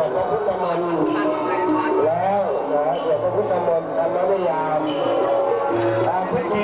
วดพระพุทธมนต์แล้วนะสวดพระพุทธมนต์ธรรมนิยามตามพิธี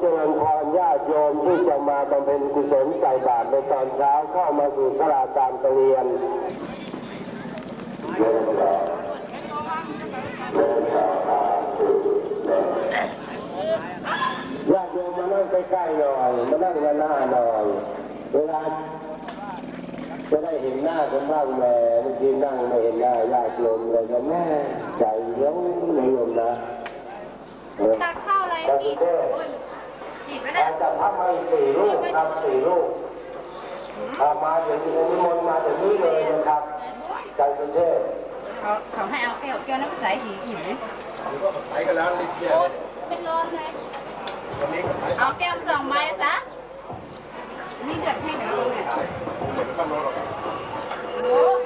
เจริญพรญาติโยมที่จะมาบำเพ็ญกุศลใส่บาตรในตอนเช้าเข้ามาสู่สลาการเปลี่ยนญาติโยมมานั่งใกล้ๆหน่อยมานั่งหน้าๆหน่อยเวลาจะได้เห็นหน้ากันบ้างแหม่เมื่อกี้นั่งไม่เห็นหน้าญาติโยมเลยก็แม่ใจเลี้ยงเลยโยมนะเออตักข้าวอะไรพระอีสุกเทพ ฉีดไว้อานะจจะทำให้สี่ลูกทำสี่ลูกเอามาอย่างนี้นิมนต์มาอย่างนี้เลยนะครับใจสุเทพเขาเขาให้เอาแก้วแก้วน้ำใสสีอิ่มไหมไปกันแล้วลิเดียโอ๊ยเป็นร้อนเลยวันนี้ก็ไปเอาแก้วสองใบซะนี่เดือดให้เดี๋ยวลงเนี่ยเดี๋ยวก็รอหรอกโอ้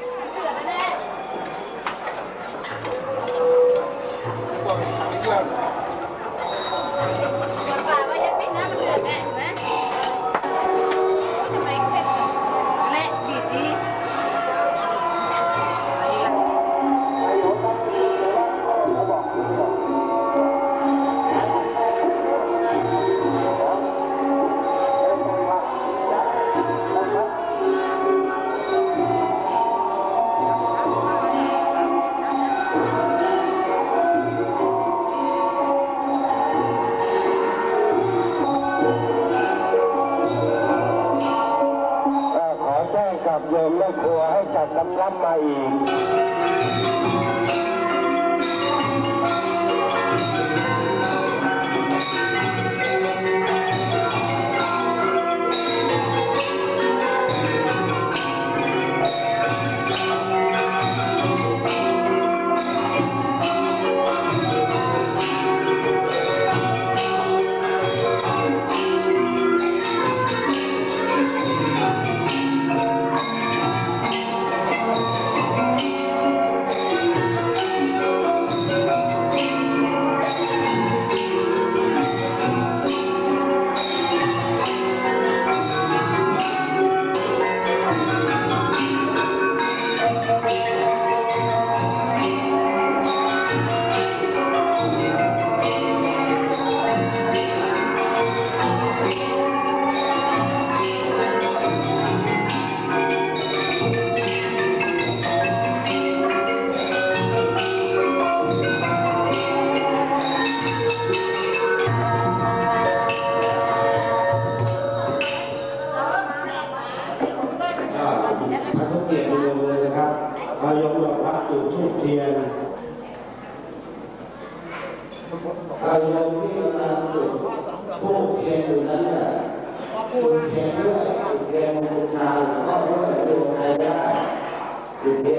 จุ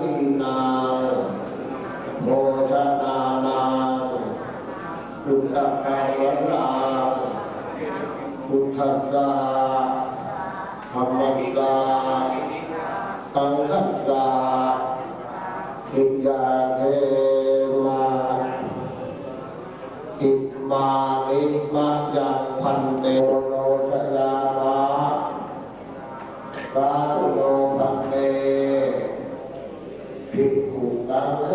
วินาโมชนานาสุตกาลนาคุทัสสะธรรมัสสะสังฆัสสะอิยาเทมาอิมานิมัจจันพันเต สังโ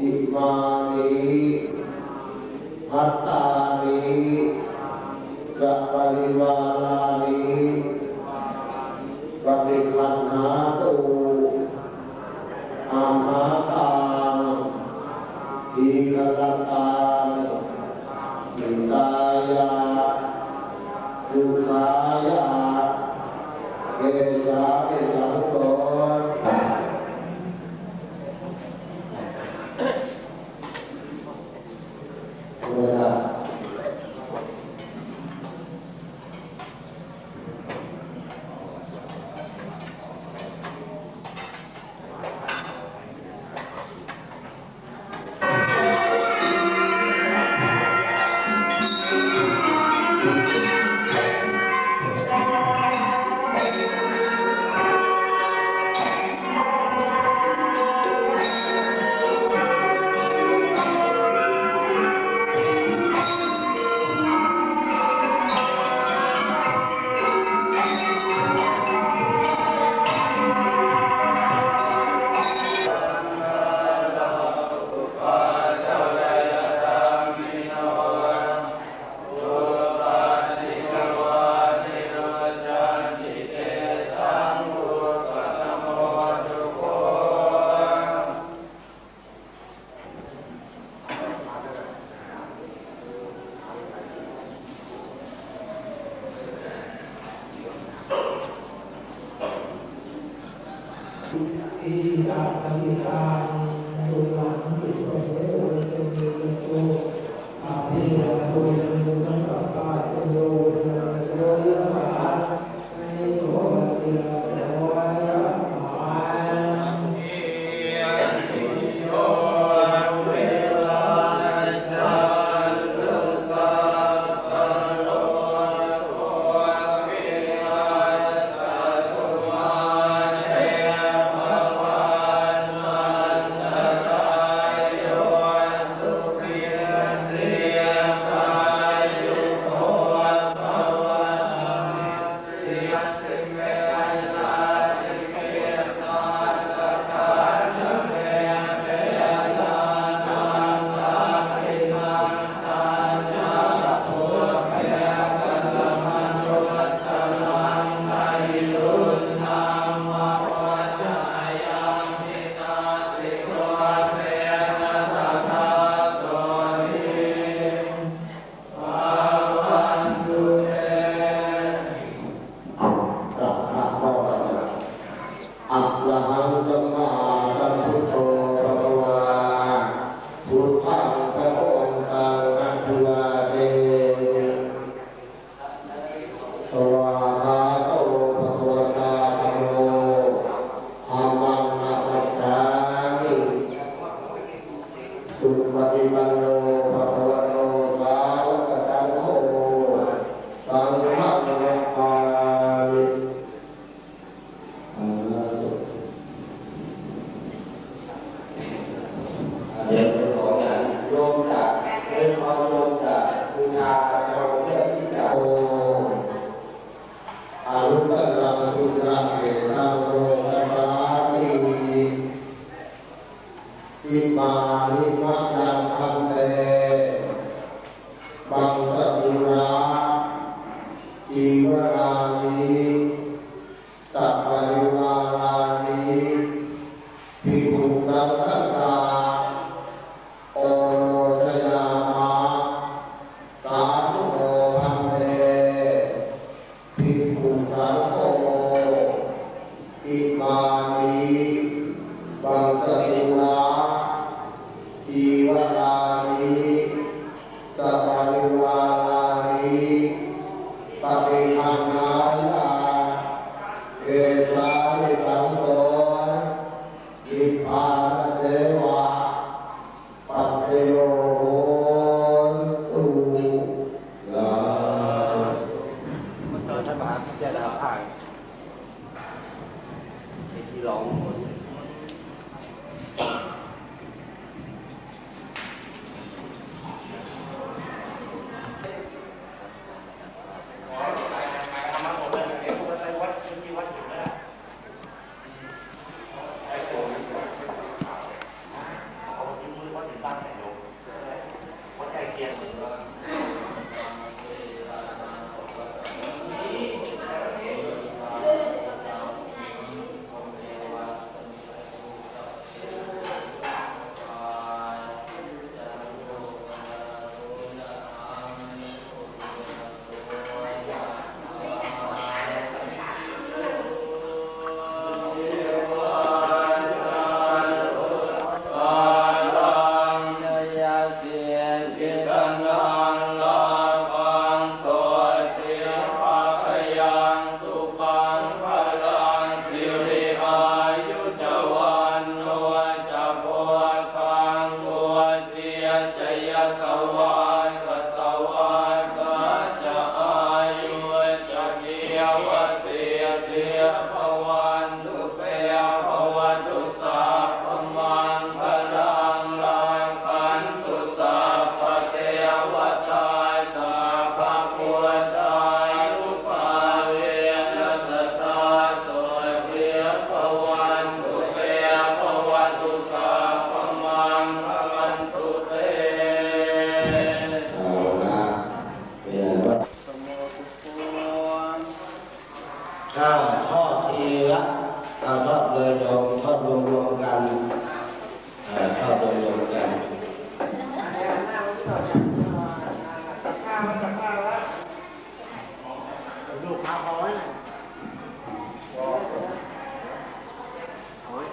อิมานิพัตตานิสัพปริวารานิริคันหาตุอามาตานทีกตตานสิตายาสุขายาเกสาเกสั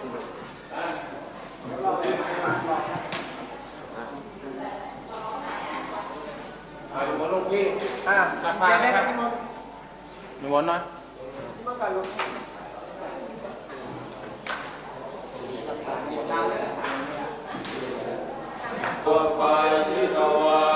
หอ่าอกได้ไหมพี่มดหนูวนหน่อยตัวไปที่ตะวัน